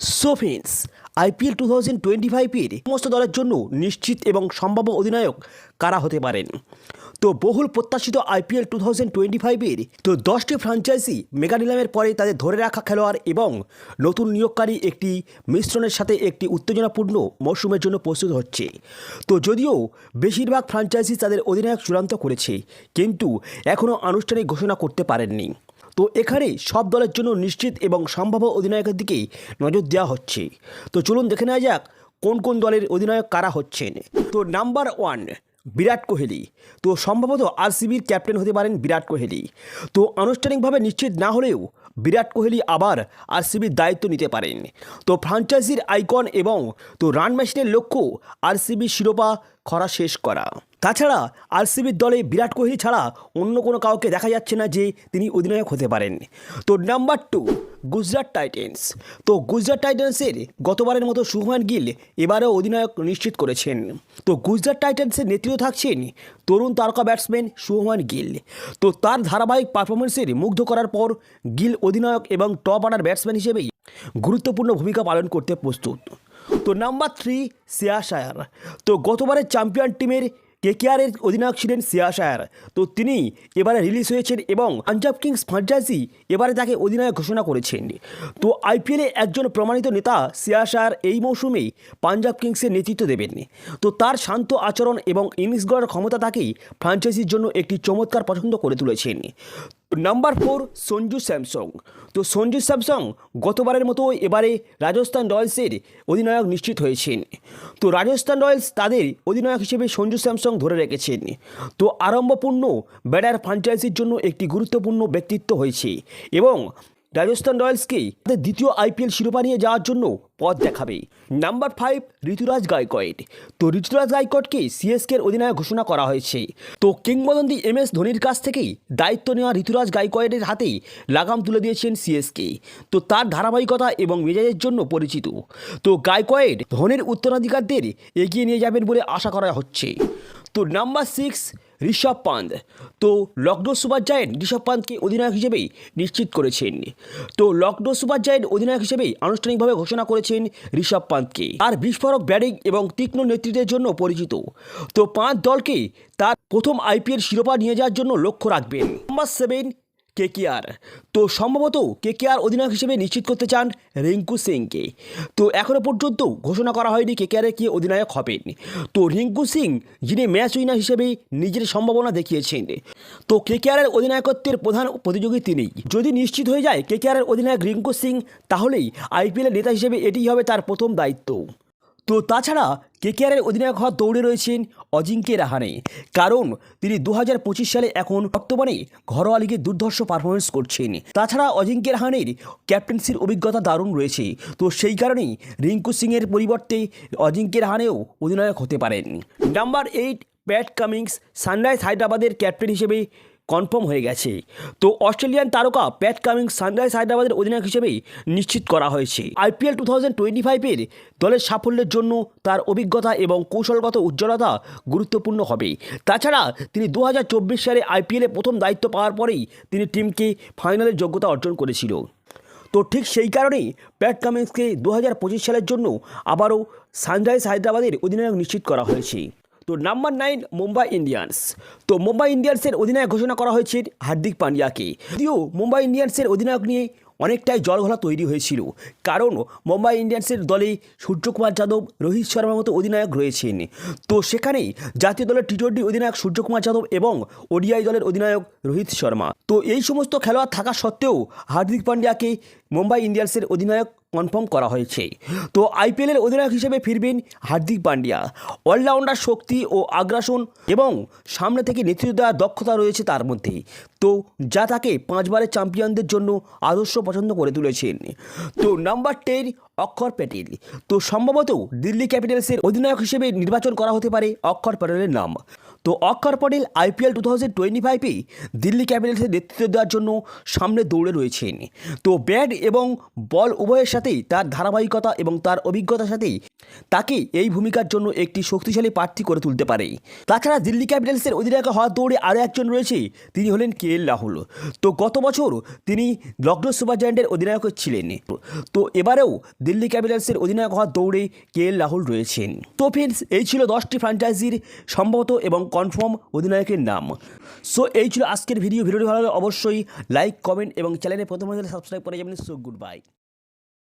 So friends IPL two thousand twenty ফাইভের সমস্ত দলের জন্য নিশ্চিত এবং সম্ভাব্য অধিনায়ক কারা হতে পারেন? তো বহুল প্রত্যাশিত আইপিএল টু থাউজেন্ড টোয়েন্টি ফাইভের তো দশটি ফ্র্যাঞ্চাইজি মেগা নিলামের পরে তাদের ধরে রাখা খেলোয়াড় এবং নতুন নিয়োগকারী একটি মিশ্রণের সাথে একটি উত্তেজনাপূর্ণ মরশুমের জন্য প্রস্তুত হচ্ছে। তো যদিও বেশিরভাগ ফ্র্যাঞ্চাইজি তাদের অধিনায়ক চূড়ান্ত করেছে, কিন্তু এখনও আনুষ্ঠানিক ঘোষণা করতে পারেননি। তো এখানে সব দলের জন্য নিশ্চিত এবং সম্ভাব্য অধিনায়কের দিকেই নজর দেওয়া হচ্ছে। তো চলুন দেখে নেওয়া যাক কোন কোন দলের অধিনায়ক কারা হচ্ছেন। তো নাম্বার ওয়ান, বিরাট কোহলি। তো সম্ভবত আরসিবির ক্যাপ্টেন হতে পারেন বিরাট কোহলি। তো আনুষ্ঠানিকভাবে নিশ্চিত না হলেও বিরাট কোহলি আবার আরসিবির দায়িত্ব নিতে পারেন। তো ফ্রাঞ্চাইজির আইকন এবং তো রান মেশিনের লক্ষ্য আরসিবির শিরোপা খরা শেষ করা। তাছাড়া আরসিবির দলে বিরাট কোহলি ছাড়া অন্য কোনো কাউকে দেখা যাচ্ছে না যে তিনি অধিনায়ক হতে পারেন। তো নাম্বার টু গুজরাট টাইটেন্স তো গুজরাট টাইটেন্সের গতবারের মতো শুভমান গিল এবারেও অধিনায়ক নিশ্চিত করেছেন। তো গুজরাট টাইটেন্সের নেতৃত্ব থাকছেন তরুণ তারকা ব্যাটসম্যান শুভমান গিল। তো তার ধারাবাহিক পারফরমেন্সের মুগ্ধ করার পর গিল অধিনায়ক এবং টপ অর্ডার ব্যাটসম্যান হিসেবেই গুরুত্বপূর্ণ ভূমিকা পালন করতে প্রস্তুত। তো নাম্বার থ্রি সিয়াশায়ার তো গতবারের চ্যাম্পিয়ন টিমের কেকেআরের অধিনায়ক ছিলেন সিয়াশায়ার তো তিনি এবারে রিলিজ হয়েছেন এবং পাঞ্জাব কিংস ফ্রাঞ্চাইজি এবারে তাকে অধিনায়ক ঘোষণা করেছেন। তো আইপিএলে একজন প্রমাণিত নেতা সিয়াশায়ার এই মৌসুমেই পাঞ্জাব কিংসের নেতৃত্ব দেবেন। তো তার শান্ত আচরণ এবং ইনিংস গড়ার ক্ষমতা তাকেই ফ্রাঞ্চাইজির জন্য একটি চমৎকার পছন্দ করে তুলেছেন। Number four Sanju Samson. তো সঞ্জু স্যামসং গতবারের মতো এবারে রাজস্থান রয়্যালসের অধিনায়ক নিশ্চিত হয়েছেন। তো রাজস্থান রয়্যালস তাদের অধিনায়ক হিসেবে সঞ্জু স্যামসং ধরে রেখেছেন। তো আরম্ভপূর্ণ ব্যাটার ফ্রাঞ্চাইজির জন্য একটি গুরুত্বপূর্ণ ব্যক্তিত্ব হয়েছে এবং রাজস্থান রয়্যালসকে তাদের দ্বিতীয় আইপিএল শিরোপা নিয়ে যাওয়ার জন্য পথ দেখাবে। Number five Ruturaj Gaikwad. তো ঋতুরাজ গায়কোয়াডকে সিএসকের অধিনায়ক ঘোষণা করা হয়েছে। তো কিংবদন্তি এম এস ধোনির কাছ থেকেই দায়িত্ব নেওয়া ঋতুরাজ গায়কোয়াডের হাতেই লাগাম তুলে দিয়েছেন সিএসকে তো তার ধারাবাহিকতা এবং মেজাজের জন্য পরিচিত। তো গায়কোয়াড ধোনির উত্তরাধিকারদের এগিয়ে নিয়ে যাবেন বলে আশা করা হচ্ছে। তো নাম্বার সিক্স ঋষভ পান্ত। তো লকডো সুপার জায়েন্ট ঋষভ পান্তকে অধিনায়ক হিসেবেই নিশ্চিত করেছেন। তো লকডো সুপার জায়েন্ট অধিনায়ক হিসেবেই আনুষ্ঠানিকভাবে ঘোষণা করেছেন ঋষভ পান্তকে আর বিস্ফোরক ব্যাটিং এবং তীক্ষ্ণ নেতৃত্বের জন্য পরিচিত। তো পাঁচ দলকে তার প্রথম আইপিএল শিরোপা নিয়ে যাওয়ার জন্য লক্ষ্য রাখবেন। Number seven KKR. তো সম্ভবত কেকেআর অধিনায়ক হিসেবে নিশ্চিত করতে চান রিঙ্কু সিংকে। তো এখনও পর্যন্ত ঘোষণা করা হয়নি কেকেআরের কে অধিনায়ক হবেন। তো রিঙ্কু সিং, যিনি ম্যাচ উইনার হিসেবে নিজের সম্ভাবনা দেখিয়েছেন। তো কেকেআরের অধিনায়কত্বের প্রধান প্রতিযোগী তিনি যদি নিশ্চিত হয়ে যায় কেকেআরের অধিনায়ক রিঙ্কু সিং, তাহলেই আইপিএলের নেতা হিসেবে এটিই হবে তার প্রথম দায়িত্ব। তো তাছাড়া কেকেআরের অধিনায়ক হওয়ার দৌড়ে রয়েছেন অজিঙ্কে রাহানে। কারণ তিনি দু হাজার পঁচিশ সালে এখন বর্তমানে ঘরোয়া লিগে দুর্ধর্ষ পারফরমেন্স করছেন। তাছাড়া অজিঙ্কে রাহানের ক্যাপ্টেন্সির অভিজ্ঞতা দারুণ রয়েছে। তো সেই কারণেই রিঙ্কু সিংয়ের পরিবর্তে অজিঙ্কে রাহানেও অধিনায়ক হতে পারেন। Number eight Pat Cummins Sunrise হায়দ্রাবাদের ক্যাপ্টেন হিসেবে কনফার্ম হয়ে গেছে। তো অস্ট্রেলিয়ান তারকা প্যাট কামিং সানরাইজ হায়দ্রাবাদের অধিনায়ক হিসেবেই নিশ্চিত করা হয়েছে। আইপিএল টু থাউজেন্ড টোয়েন্টি ফাইভের দলের সাফল্যের জন্য তার অভিজ্ঞতা এবং কৌশলগত উজ্জ্বলতা গুরুত্বপূর্ণ হবে। তাছাড়া তিনি দু হাজার চব্বিশ সালে আইপিএলে প্রথম দায়িত্ব পাওয়ার পরেই তিনি টিমকে ফাইনালের যোগ্যতা অর্জন করেছিল। তো ঠিক সেই কারণেই প্যাট কামিন্সকে দু সালের জন্য আবারও সানরাইজ হায়দ্রাবাদের অধিনায়ক নিশ্চিত করা হয়েছে। তো নাম্বার নাইন মুম্বাই ইন্ডিয়ান্স তো মুম্বাই ইন্ডিয়ান্সের অধিনায়ক ঘোষণা করা হয়েছে হার্দিক পান্ডিয়াকে। যদিও মুম্বাই ইন্ডিয়ান্সের অধিনায়ক নিয়ে অনেকটাই জলঘোলা তৈরি হয়েছিল। কারণ মুম্বাই ইন্ডিয়ান্সের দলে সূর্যকুমার যাদব, রোহিত শর্মার মতো অধিনায়ক রয়েছেন। তো সেখানেই জাতীয় দলের টি টোয়েন্টি অধিনায়ক সূর্যকুমার যাদব এবং ওডিআই দলের অধিনায়ক রোহিত শর্মা। তো এই সমস্ত খেলোয়াড় থাকা সত্ত্বেও হার্দিক পান্ডিয়াকে মুম্বাই ইন্ডিয়ান্সের অধিনায়ক কনফার্ম করা হয়েছে। তো আইপিএলের অধিনায়ক হিসেবে ফিরবেন হার্দিক পান্ডিয়া। অলরাউন্ডার শক্তি ও আগ্রাসন এবং সামনে থেকে নেতৃত্ব দেওয়ার দক্ষতা রয়েছে তার মধ্যে। তো যা তাকে পাঁচবারের চ্যাম্পিয়নদের জন্য আদর্শ পছন্দ করে তুলেছেন। তো নাম্বার টেন, অক্ষর প্যাটেল। তো সম্ভবত দিল্লি ক্যাপিটালসের অধিনায়ক হিসেবে নির্বাচন করা হতে পারে অক্ষর প্যাটেলের নাম। তো Akshar Patel IPL two thousand twenty ফাইভে দিল্লি ক্যাপিটালসের নেতৃত্ব দেওয়ার জন্য সামনে দৌড়ে রয়েছেন। তো ব্যাট এবং বল উভয়ের সাথেই তার ধারাবাহিকতা এবং তার অভিজ্ঞতার সাথেই তাকে এই ভূমিকার জন্য একটি শক্তিশালী প্রার্থী করে তুলতে পারে। তাছাড়া দিল্লি ক্যাপিটালসের অধিনায়ক হওয়ার দৌড়ে আরও একজন রয়েছে, তিনি হলেন কে এল রাহুল। তো গত বছর তিনি লখনৌ সুপার জায়ান্টের অধিনায়ক ছিলেন। তো এবারেও দিল্লি ক্যাপিটালসের অধিনায়ক হওয়ার দৌড়ে কে এল রাহুল রয়েছেন। তো ফ্রেন্ডস, এই ছিল দশটি ফ্র্যাঞ্চাইজির সম্ভবত এবং কনফার্ম অধিনায়কের নাম। সো এই ছিল আজকের ভিডিও ভিডিওটি ভালো অবশ্যই লাইক কমেন্ট এবং চ্যানেলে প্রথম সাবস্ক্রাইব করে যাবেন। So good bye